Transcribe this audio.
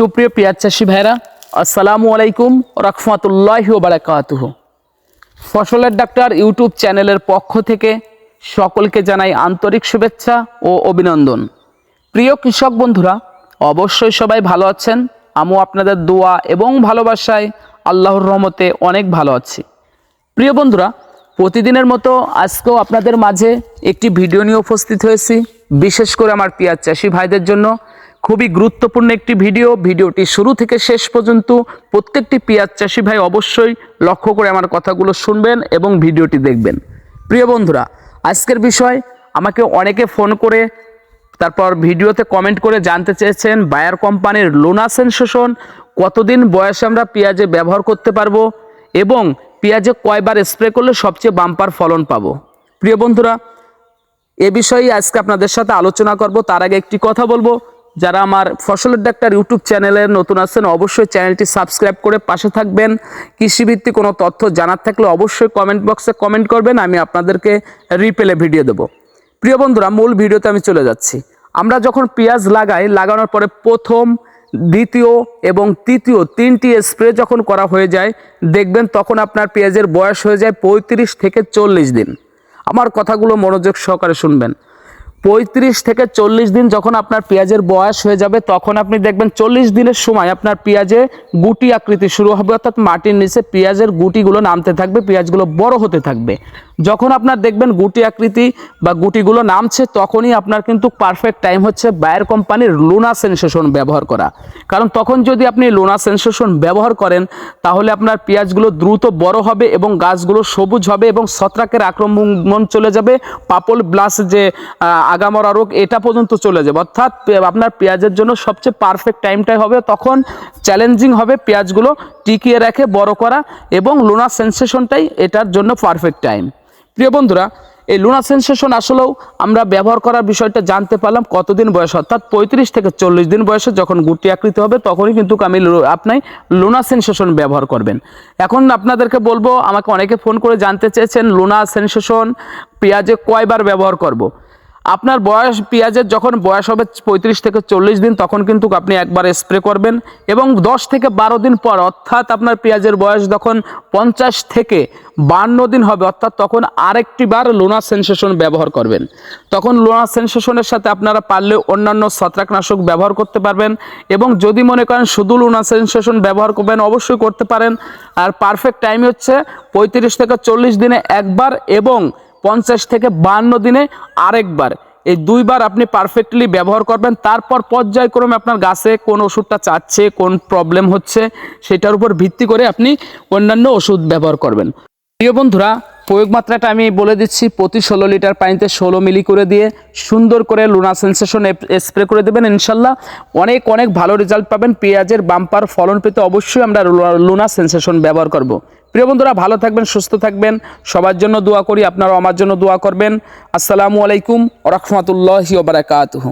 সুপ্রিয় পেঁয়াজ চাষি ভাইরা আসসালামু আলাইকুম রহমতুল্লাহ বারাকাতুহ। ফসলের ডাক্তার ইউটিউব চ্যানেলের পক্ষ থেকে সকলকে জানাই আন্তরিক শুভেচ্ছা ও অভিনন্দন। প্রিয় কৃষক বন্ধুরা, অবশ্যই সবাই ভালো আছেন। আমিও আপনাদের দোয়া এবং ভালোবাসায় আল্লাহর রহমতে অনেক ভালো আছি। প্রিয় বন্ধুরা, প্রতিদিনের মতো আজকেও আপনাদের মাঝে একটি ভিডিও নিয়ে উপস্থিত হয়েছি, বিশেষ করে আমার পেঁয়াজ চাষি ভাইদের জন্য। খুবই গুরুত্বপূর্ণ একটি ভিডিও। ভিডিওটি শুরু থেকে শেষ পর্যন্ত প্রত্যেকটি পেঁয়াজ চাষি ভাই অবশ্যই লক্ষ্য করে আমার কথাগুলো শুনবেন এবং ভিডিওটি দেখবেন। প্রিয় বন্ধুরা, আজকের বিষয়, আমাকে অনেকে ফোন করে তারপর ভিডিওতে কমেন্ট করে জানতে চেয়েছেন, বায়ার কোম্পানির লোনা সেন্সেশন, কতদিন বয়সে আমরা পেঁয়াজে ব্যবহার করতে পারব এবং পেঁয়াজে কয়বার স্প্রে করলে সবচেয়ে বাম্পার ফলন পাবো। প্রিয় বন্ধুরা, এ বিষয়ে আজকে আপনাদের সাথে আলোচনা করব। তার আগে একটি কথা বলব যারা আমার ফসলের ডাক্তার ইউটিউব চ্যানেলে নতুন আছেন, অবশ্যই চ্যানেলটি সাবস্ক্রাইব করে পাশে থাকবেন। কৃষিভিত্তিক কোনো তথ্য জানার থাকলে অবশ্যই কমেন্ট বক্সে কমেন্ট করবেন, আমি আপনাদেরকে রিপেলে ভিডিও দেবো। প্রিয় বন্ধুরা, মূল ভিডিওতে আমি চলে যাচ্ছি। আমরা যখন পেঁয়াজ লাগাই, লাগানোর পরে প্রথম, দ্বিতীয় এবং তৃতীয় তিনটি স্প্রে যখন করা হয়ে যায়, দেখবেন তখন আপনার পেঁয়াজের বয়স হয়ে যায় পঁয়ত্রিশ থেকে চল্লিশ দিন। আমার কথাগুলো মনোযোগ সহকারে শুনবেন। পঁয়ত্রিশ থেকে চল্লিশ দিন যখন আপনার পেঁয়াজের বয়স হয়ে যাবে, তখন আপনি দেখবেন চল্লিশ দিনের সময় আপনার পেঁয়াজে গুটি আকৃতি শুরু হবে, অর্থাৎ মাটির নিচে পেঁয়াজের গুটিগুলো নামতে থাকবে, পেঁয়াজগুলো বড় হতে থাকবে। যখন আপনার দেখবেন গুটি আকৃতি বা গুটিগুলো নামছে, তখনই আপনার কিন্তু পারফেক্ট টাইম হচ্ছে বায়ার কোম্পানির লুনা সেন্সেশন ব্যবহার করা। কারণ তখন যদি আপনি লুনা সেন্সেশন ব্যবহার করেন, তাহলে আপনার পেঁয়াজগুলো দ্রুত বড় হবে এবং গাছগুলো সবুজ হবে এবং ছত্রাকের আক্রমণ চলে যাবে। পাপল ব্লাস যে আগামরা রোগ এটা পর্যন্ত চলে যাবে। অর্থাৎ আপনার পেঁয়াজের জন্য সবচেয়ে পারফেক্ট টাইমটাই হবে, তখন চ্যালেঞ্জিং হবে পেঁয়াজগুলো টিকিয়ে রেখে, বড় করা এবং লুনা সেন্সেশনটাই এটার জন্য পারফেক্ট টাইম প্রিয় বন্ধুরা, এই লুনা সেন্সেশন আসলেও আমরা ব্যবহার করার বিষয়টা জানতে পারলাম কতদিন বয়স, অর্থাৎ পঁয়ত্রিশ থেকে চল্লিশ দিন বয়সে যখন গুটি আকৃতি হবে, তখনই কিন্তু আমি আপনি লুনা সেন্সেশন ব্যবহার করবেন। এখন আপনাদেরকে বলব, আমাকে অনেকে ফোন করে জানতে চেয়েছেন লুনা সেন্সেশন পেঁয়াজে কয়বার ব্যবহার করব। আপনার বয়স পেঁয়াজের যখন বয়স হবে পঁয়ত্রিশ থেকে চল্লিশ দিন, তখন কিন্তু আপনি একবার স্প্রে করবেন এবং দশ থেকে বারো দিন পর, অর্থাৎ আপনার পেঁয়াজের বয়স যখন পঞ্চাশ থেকে বান্ন দিন হবে, অর্থাৎ তখন আরেকটি বার লোনা সেন্সেশন ব্যবহার করবেন। তখন লোনা সেন্সেশনের সাথে আপনারা পারলে অন্যান্য ছত্রাকনাশক ব্যবহার করতে পারবেন এবং যদি মনে করেন শুধু লোনা সেন্সেশন ব্যবহার করবেন, অবশ্যই করতে পারেন। আর পারফেক্ট টাইম হচ্ছে পঁয়ত্রিশ থেকে চল্লিশ দিনে একবার এবং পঞ্চাশ থেকে বান্ন দিনে আরেকবার। এই দুইবার আপনি পারফেক্টলি ব্যবহার করবেন, তারপর পর্যায়ক্রমে আপনার গাছে কোন ওষুধটা চাচ্ছে, কোন প্রবলেম হচ্ছে, সেটার উপর ভিত্তি করে আপনি অন্যান্য ওষুধ ব্যবহার করবেন। প্রিয় বন্ধুরা, প্রয়োগ মাত্রাটা আমি বলে দিচ্ছি, প্রতি ষোলো লিটার পানিতে ষোলো মিলি করে দিয়ে সুন্দর করে লুনা সেন্সেশন স্প্রে করে দেবেন, ইনশাল্লাহ। অনেক অনেক ভালো রেজাল্ট পাবেন। পেঁয়াজের বাম্পার ফলন পেতে অবশ্যই আমরা লুনা সেন্সেশন ব্যবহার করব। প্রিয় বন্ধুরা, ভালো থাকবেন, সুস্থ থাকবেন। সবার জন্য দোয়া করি আপনারা আমার জন্য দোয়া করবেন। আসসালামু আলাইকুম রহমতুল্লাহ ওবরাকাতুহু